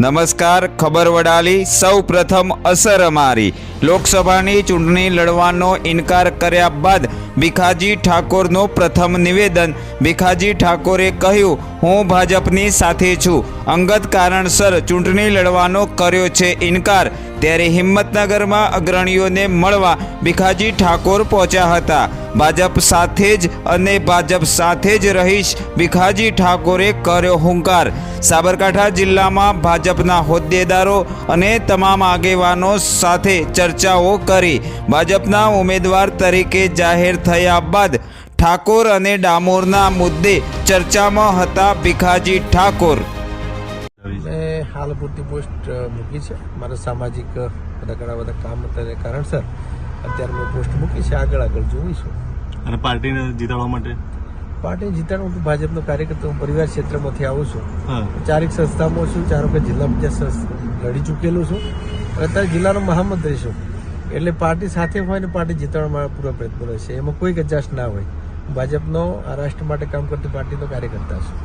નમસ્કાર, ખબર વડાલી. સૌ પ્રથમ અસર અમારી લોકસભાની ચૂંટણી લડવાનો ઇનકાર કર્યા બાદ ભીખાજી ઠાકોરનું પ્રથમ નિવેદન. ભીખાજી ઠાકોરે કહ્યું, હું ભાજપની સાથે છું. અંગત કારણસર ચૂંટણી લડવાનો કર્યો છે ઇનકાર. ત્યારે હિંમતનગરમાં અગ્રણીઓને મળવા ભીખાજી ઠાકોર પહોંચ્યા હતા. ભાજપ સાથે જ અને ભાજપ સાથે જ રહીશ ભીખાજી ઠાકોરે કર્યો હુંકાર. સાબરકાંઠા જિલ્લામાં ભાજપના હોદ્દેદારો અને તમામ આગેવાનો સાથે ચર્ચાઓ કરી. ભાજપના ઉમેદવાર તરીકે જાહેર થયા બાદ ઠાકોર અને ડામોરના મુદ્દે ચર્ચામાં હતા ભીખાજી ઠાકોર. હાલ પૂરતી પોસ્ટ મૂકી છે. મારા સામાજિક બધા ઘણા બધા કામ અત્યારે કારણસર અત્યારે મેં પોસ્ટ મૂકી છે. આગળ આગળ જોઈશું અને પાર્ટીને જીતાડવા માટે? પાર્ટી જીતાડવા હું ભાજપનો કાર્યકર્તા હું પરિવાર ક્ષેત્રમાંથી આવું છું. ચારેક સંસ્થામાં છું. ચાર વખત જિલ્લા પંચાયત લડી ચૂકેલું છું. અને અત્યારે જિલ્લાનો મહામંત્રી છું. એટલે પાર્ટી સાથે હોય ને પાર્ટી જીતાડવા મારા પૂરા પ્રયત્નો રહેશે. એમાં કોઈ કચાશ ના હોય. ભાજપનો આ રાષ્ટ્ર માટે કામ કરતી પાર્ટીનો કાર્યકર્તા છું.